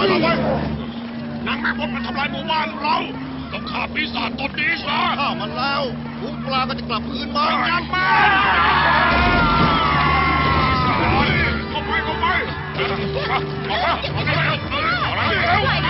เลยลงไปลงไปนางแม่มดมันทำลายหมู่บ้านเราต้องฆ่าปีศาจตนนี้ซะข้ามันแล้วฝูงปลาก็จะกลับคืนมาจับมาเข้าไปเข้าไปออกมาออกมาเร็วเอาเร็ว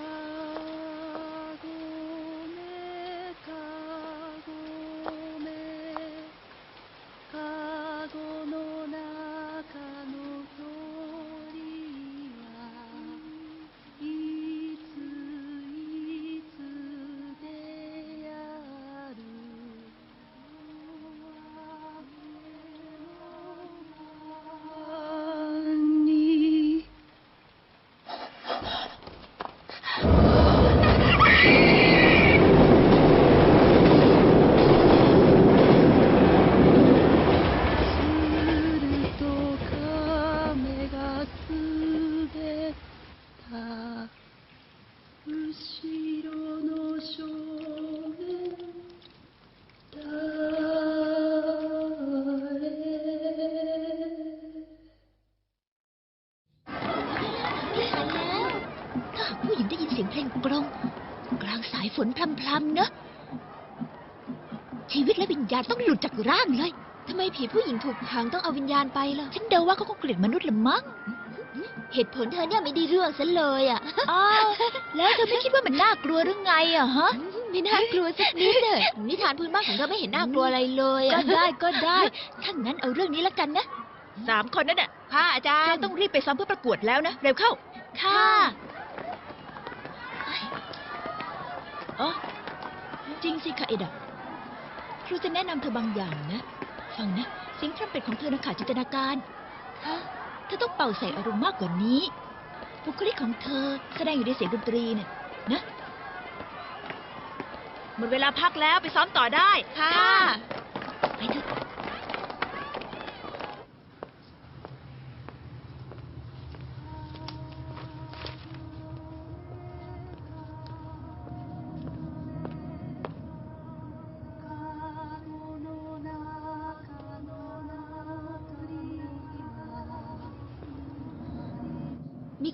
Ah. ผู้หญิงได้ยินเสียงเพลงกลองกลางสายฝนพรำๆเนอะชีวิตและวิญญาณต้องหลุดจากร่างเลยทำไมผีผู้หญิงถูกขังต้องเอาวิญญาณไปล่ะ ฉันเดาว่าเขาคงเกลียดมนุษย์ละมั้ง เหตุผลเธอเนี่ยไม่ได้เรื่องซะเลยอะอ้าวแล้วเธอไม่คิดว่ามันน่ากลัวหรือไงอะฮะ ไม่น่ากลัวสักนิดเลยนิทานพื้นบ้านของเธอไม่เห็นน่ากลัวอะไรเลยก็ได้ก็ได้ถ้างั้นเอาเรื่องนี้ละกันนะสามคนนั้นน่ะค่ะอาจารเราย์ต้องรีบไปซ้อมเพื่อประกวดแล้วนะ เร็วเข้า ค่ะ อ๋อจริงสิค่ะเอดะครูจะแนะนำเธอบางอย่างนะ ฟังนะเสียงทรัมเป็ตของเธอนะขาดจินตนาการฮะเธอต้องเป่าใส่อารมณ์มากกว่านี้บุคลิกของเธอแสดงอยู่ในเสียงดนตรีเนี่ยนะหมดเวลาพักแล้วไปซ้อมต่อได้ ค่ะ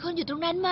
คนอยู่ตรงนั้นไหม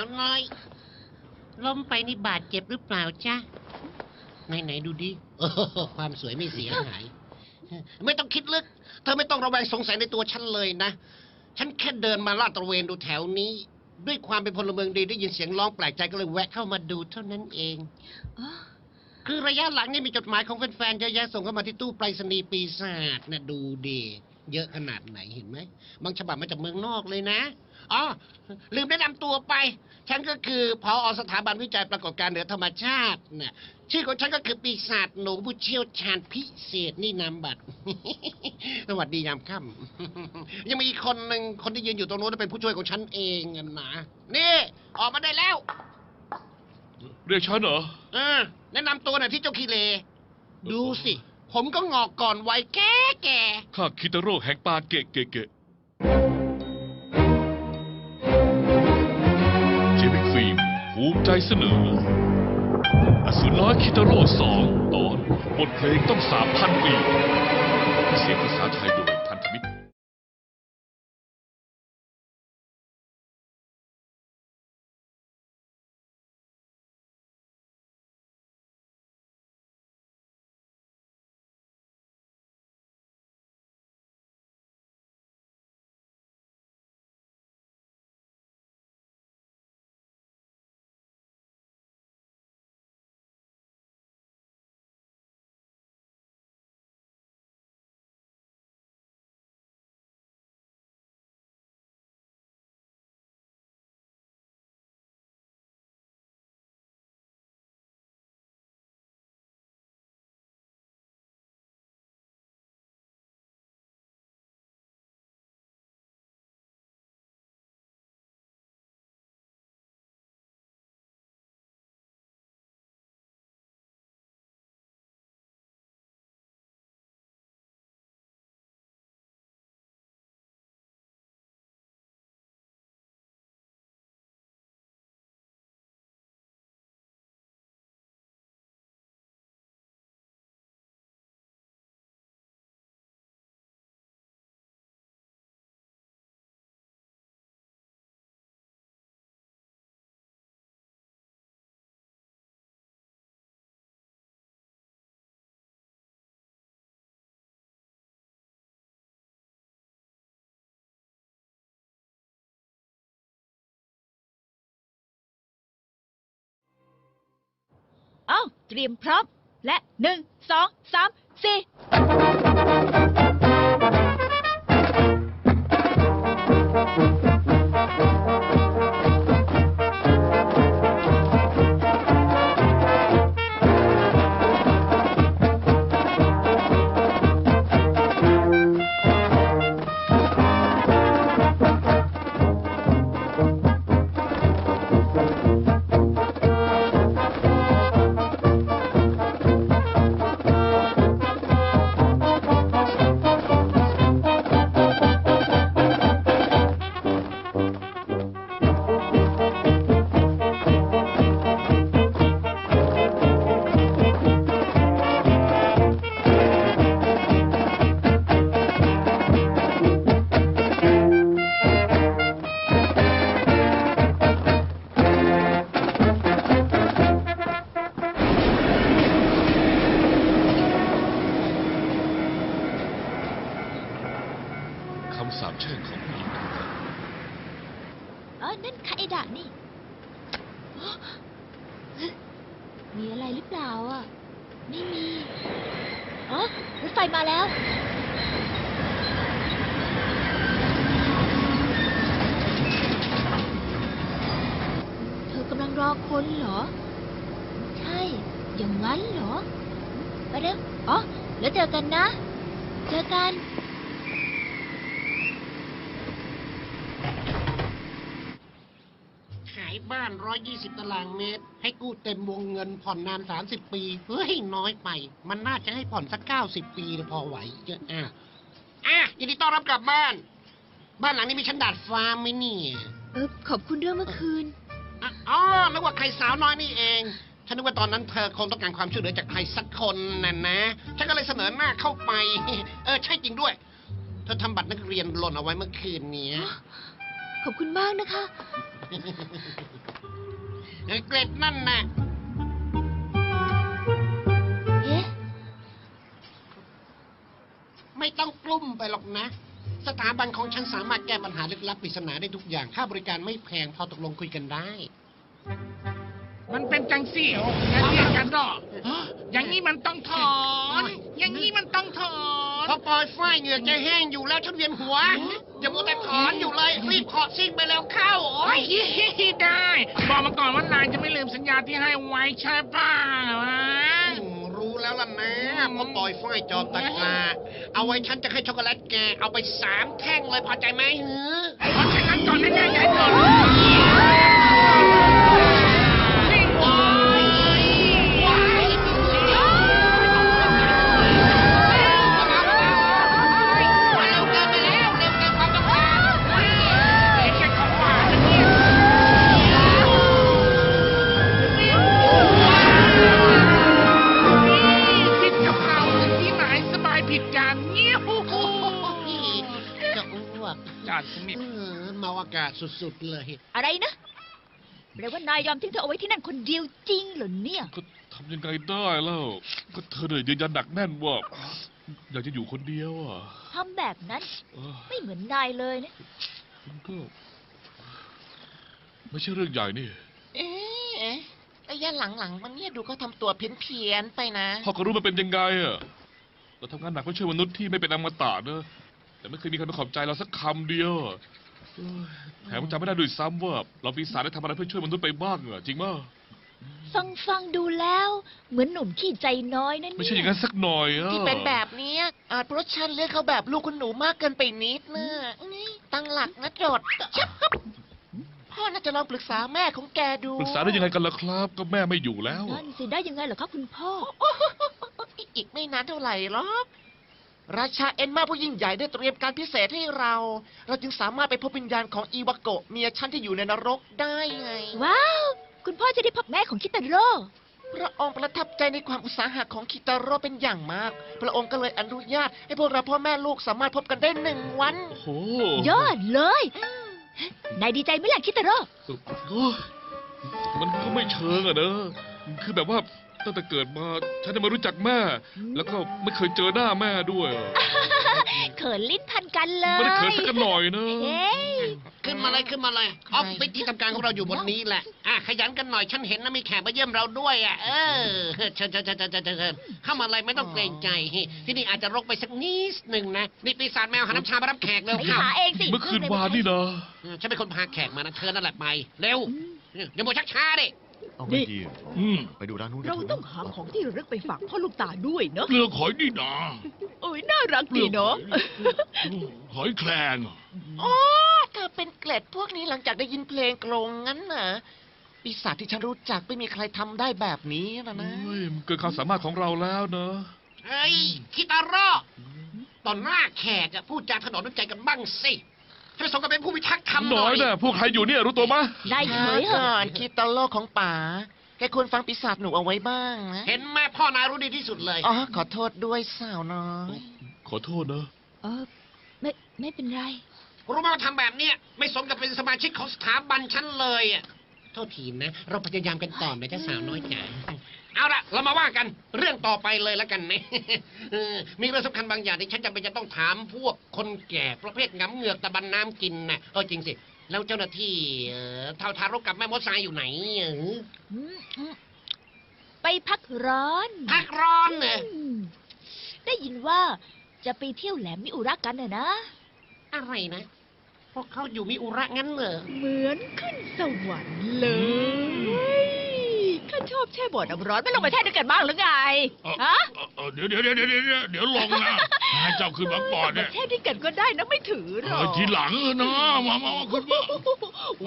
าวน้อยล้มไปนี่บาดเจ็บหรือเปล่าจ๊ะไหนไหนๆดูดิโอ้โหความสวยไม่เสียหาย ไม่ต้องคิดลึก เธอไม่ต้องระแวงสงสัยในตัวฉันเลยนะ ฉันแค่เดินมาลาดตระเวนดูแถวนี้ ด้วยความเป็นพลเมืองดีได้ยินเสียงร้องแปลกใจก็เลยแวะเข้ามาดูเท่านั้นเอง คือระยะหลังนี่มีจดหมายของแฟนๆเยอะแยะส่งเข้ามาที่ตู้ไปรษณีย์ปีศาจนะดูดี เยอะขนาดไหนเห็นไหม บางฉบับมาจากเมืองนอกเลยนะ อ๋อ ลืมแนะนำตัวไป ฉันก็คือพอสถาบันวิจัยปรากฏการณ์เหนือธรรมชาติน่ะชื่อของฉันก็คือปีศาจหนูผู้เชี่ยวชาญพิเศษนี่นามบัตร สวัสดียามค่ำ ยังมีอีกคนหนึ่งคนที่ยืนอยู่ตรงโน้นเป็นผู้ช่วยของฉันเองอะนะนี่ ออกมาได้แล้ว เรียกฉันเหรอ เออแนะนำตัวหน่อยที่เจ้าคีเล ดูสิ ผมก็งอกก่อนวัยแก่แก่ข้าคิตาโร่แห่งป่าเกะเกะเกะเจมิกฟิล์มภูมิใจเสนออสูรน้อยคิตาโร่สองตอนบทเพลงต้องสามพันปี เสียงภาษาไทยโดย เอ้าเตรียมพร้อมและหนึ่งสองสามสี่ ฟมาแล้ว เธอกำลังรอคนเหรอ ใช่ อย่างนั้นเหรอ ไปเร็วอ๋อ แล้วเจอกันนะ เจอกัน ขาย บ้าน 120 ตารางเมตร ให้กู้เต็มวงเงินผ่อนนาน 30 ปี เฮ้ย น้อยไป มันน่าจะให้ผ่อนสัก 90 ปีพอไหวเยอะอะอะยินดีต้อนรับกลับบ้าน บ้านหลังนี้มีชั้นดาดฟ้าไหมเนี่ยเออขอบคุณเรื่องเมื่อคืนอะอ๋อนึกว่าใครสาวน้อยนี่เอง ฉันนึกว่าตอนนั้นเธอคงต้องการความช่วยเหลือจากใครสักคนน่ะนะ ฉันก็เลยเสนอหน้าเข้าไป เออ ใช่จริงด้วย เธอทำบัตรนักเรียนหล่นเอาไว้เมื่อคืนเนี้ยขอบคุณมากนะคะ เออเกรดนั่นน่ะเอ๊ะไม่ต้องกลุ้มไปหรอกนะ สถาบันของฉันสามารถแก้ปัญหาลึกลับปริศนาได้ทุกอย่าง ค่าบริการไม่แพงพอตกลงคุยกันได้ มันเป็นจังสี่อย่าเรียกกันหรอก อย่างนี้มันต้องถอน อย่างนี้มันต้องถอน พอปล่อยฝ้ายเหงือกจะแห้งอยู่แล้วฉันเวียนหัว อย่ามัวแต่ถอนอยู่เลยรีบถอดซิ่งไปแล้วเข้าโอ้ยได้ บอกมาก่อนว่านายจะไม่ลืมสัญญาที่ให้ไว้ใช่ป่ะวะอืมรู้แล้วล่ะนะพอปล่อยฝ้ายจอมตะกร้าเอาไว้ฉันจะให้ช็อกโกแลตแกเอาไปสามแท่งเลยพอใจไหมฮือเพราะฉะนั้นก่อนแน่ๆใหญ่ก่อน สุดๆเลย อะไรนะแปลว่านายยอมทิ้งเธอเอาไว้ที่นั่นคนเดียวจริงเหรอเนี่ย ก็ทำยังไงได้แล้ว ก็เธอเนี่ยยืนยันหนักแน่นว่า อยากจะอยู่คนเดียวอะทำแบบนั้นเออไม่เหมือนนายเลยนะ มันก็ ไม่ใช่เรื่องใหญ่นี่ เอ๊ะระยะหลังๆมันเนี่ยดูเขาทำตัวเพี้ยนๆไปนะ พ่อก็รู้มันเป็นยังไงอะเราทำงานหนักเพื่อช่วยมนุษย์ที่ไม่เป็นอมตะนะแต่ไม่เคยมีใครมาขอบใจเราสักคำเดียวอะเอ้ย แถมจำไม่ได้ด้วยซ้ำว่า เราปีศาจได้ทำอะไรเพื่อช่วยมนุษย์ไปบ้างอะจริงมั้ยฟังฟังดูแล้ว เหมือนหนุ่มขี้ใจน้อยนั่นไม่ใช่อย่างนั้นสักหน่อยอะที่เป็นแบบเนี้ยอาจเพราะฉันเลือกเขาแบบลูกคุณหนูมากเกินไปนิดนะนี่ตั้งหลักนะโจดชับครับพ่อน่าจะลองปรึกษาแม่ของแกดูปรึกษาได้ยังไงกันล่ะครับ ก็แม่ไม่อยู่แล้วนั่นสิได้ยังไงเหรอคะคุณพ่ออีกไม่นานเท่าไหร่หรอก ราชาเอ็นมาผู้ยิ่งใหญ่ได้เตรียมการพิเศษให้เรา เราจึงสามารถไปพบวิญญาณของอีวาโกะเมียฉันที่อยู่ในนรกได้ไง ว้าว คุณพ่อจะได้พบแม่ของคิตาโร่ พระองค์ประทับใจในความอุตสาหะของคิตาโร่เป็นอย่างมาก พระองค์ก็เลยอนุญาตให้พวกเราพ่อแม่ลูกสามารถพบกันได้หนึ่งวัน โอ้โหยอดเลย นายดีใจไหมล่ะคิตาโร่ โอ้ยมันก็ไม่เชิงอะเนอะคือแบบว่า ตั้งแต่เกิดมาฉันได้มารู้จักแม่ แล้วก็ไม่เคยเจอหน้าแม่ด้วยอะเขินลิ้นพันกันเลยไม่ได้เขินสักหน่อยนะเฮ้ยขึ้นมาเลยขึ้นมาเลยออฟฟิศที่ทำการของเราอยู่บนนี้แหละอะขยันกันหน่อยฉันเห็นนะมีแขกมาเยี่ยมเราด้วยอะเออเชิญเชิญเชิญเชิญเชิญเชิญเข้ามาเลยไม่ต้องเกรงใจที่นี่อาจจะรกไปสักนิดหนึ่งนะนี่ปีศาจแมวหาน้ำชามารับแขกเร็วไปเข้าหาเองสิเมื่อคืนวานนี่นะเออฉันเป็นคนพาแขกมานะเธอนั่นแหละไปเร็วอย่าโมวชักช้าดิ เอาไงดีอืมไปดูร้านนู้นเราต้องหาของที่ระลึกไปฝากพ่อลูกตาด้วยเนาะเปลือกหอยนี่นาโอ้ยน่ารักดีเนาะ หอยแครงอ๋อเธอเป็นเกล็ดพวกนี้หลังจากได้ยินเพลงกลงงั้นเหรอปีศาจที่ฉันรู้จักไม่มีใครทำได้แบบนี้นะนะ เฮ้ยมันเกินความสามารถของเราแล้วเนอะเฮ้ยคิตาโร่ตอนหน้าแขกอะพูดจาถนอมน้ำใจกันบ้างสิ ให้สมกับเป็นผู้พิทักษ์ธรรมหน้น่ออยยนะพวกใครอยู่เนี่ยรู้ตัวมะได้เฉช้ายเหก่อะอนคิดตโลกของป๋าแกควรฟังปีศาจหนูเอาไว้บ้างนะ เห็นแม่พ่อนายรู้ดีที่สุดเลย อ๋อ ขอโทษด้วยสาวน้อย ขอโทษนะเออไม่ไม่เป็นไร รู้ไหมว่าทำแบบเนี้ยไม่สมกับเป็นสมาชิกของสถาบันฉันเลยอะ โทษทีนะ เราพยายามกันต่อนะเจ้าสาวน้อยจ๋าเอาละเรามาว่ากันเรื่องต่อไปเลยแล้วกันนะ เออมีเรื่องสำคัญบางอย่างที่ฉันจำเป็นจะต้องถามพวกคนแก่ประเภทงำเหงือกตะบันน้ำกินนะเออจริงสิ แล้วเจ้าหน้าที่เอ่อเท่าทารกกับแม่มดทรายอยู่ไหนเอออืมอืมไปพักร้อนพักร้อนเนอะอืมได้ยินว่าจะไปเที่ยวแหลมมิอุระกันน่ะนะ อะไรนะ พราะเขาอยู่มีอุระงั้นเหรอ เหมือนขึ้นสวรรค์เลย อบแช่บ่อน้ำร้อนไม่ลงไปแช่ด้วยกันบ้างหรือไงฮะเออเดี๋ยวเดี๋ยวเดี๋ยวเดี๋ยวเดี๋ยวเดี๋ยวลงนะให้เจ้าขึ้นมาก่อนเนี่ย แช่ด้วยกันก็ได้นะไม่ถือหรเอออกทีหลังนะมามามาขึ้นมา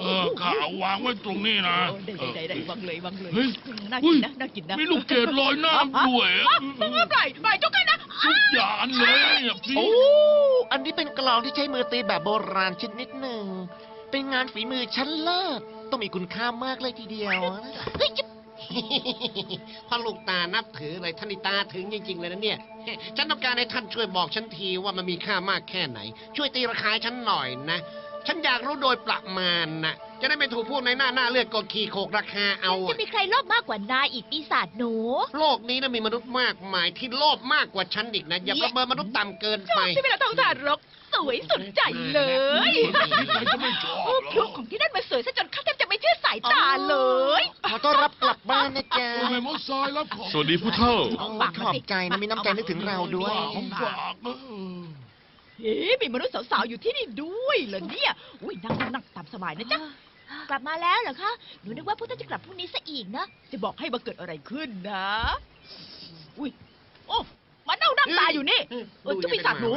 เออข้าเอาวางไว้ตรงนี้นะโอ้ได้ได้ได้ได้วางเลยวางเลยเฮ้ยน่ากินนะน่ากินนะมีลูกเกดลอยน้ำด้วยอะมึงเอาปล่อยปล่อยจุกกันนะทุกอย่างเลยเนี่ยพี่โอ้ อันนี้เป็นกลองที่ใช้มือตีแบบโบราณชนิดหนึ่ง เป็นงานฝีมือชั้นเลิศ ต้องมีคุณค่ามากเลยทีเดียวเฮ้ยจะพ่อลูกตานับถือเลยท่านนิตาถึงจริง ๆ เลยนะเนี่ย ฉันต้องการให้ท่านช่วยบอกฉันทีว่ามันมีค่ามากแค่ไหน ช่วยตีราคาให้ฉันหน่อยนะ ฉันอยากรู้โดยประมาณนะจะได้ไม่ถูกพูดในหน้าหน้าเลือดกดขี่โขกราคาเอาจะมีใครโลภมากกว่านายอีกปีศาจหนูโลกนี้นะมีมนุษย์มากมายที่โลภมากกว่าฉันอีกนะ อย่าประเมินมนุษย์ต่ำเกินชไป อบที่เวลาท้องทารก สวยสุดใจเลยใครจะไม่ชอบโอ้เหพรลุอของที่นั่นมันสวยซะจนข้าแทบจะไม่เชื่อสายตาเลย ขอต้อนรับกลับบ้านนะจ๊ะโอ้แม่มดทรายรับของสวัสดีผู้เท่าโอ้ขอบใจนะมีน้ำใจนึกถึงเราด้วย ของฝากเออเอ๊ะมีมนุษย์สาวๆอยู่ที่นี่ด้วยเหรอเนี่ย อุ้ยนั่งนั่งนั่งตามสบายนะจ๊ะ กลับมาแล้วเหรอคะ หนูนึกว่าพวกท่านจะกลับพรุ่งนี้ซะอีกนะ จะบอกให้ว่าเกิดอะไรขึ้นนะ อุ้ย โอ้มาเน่านั่งตายอยู่นี่ เออเจ้าปีศาจหนู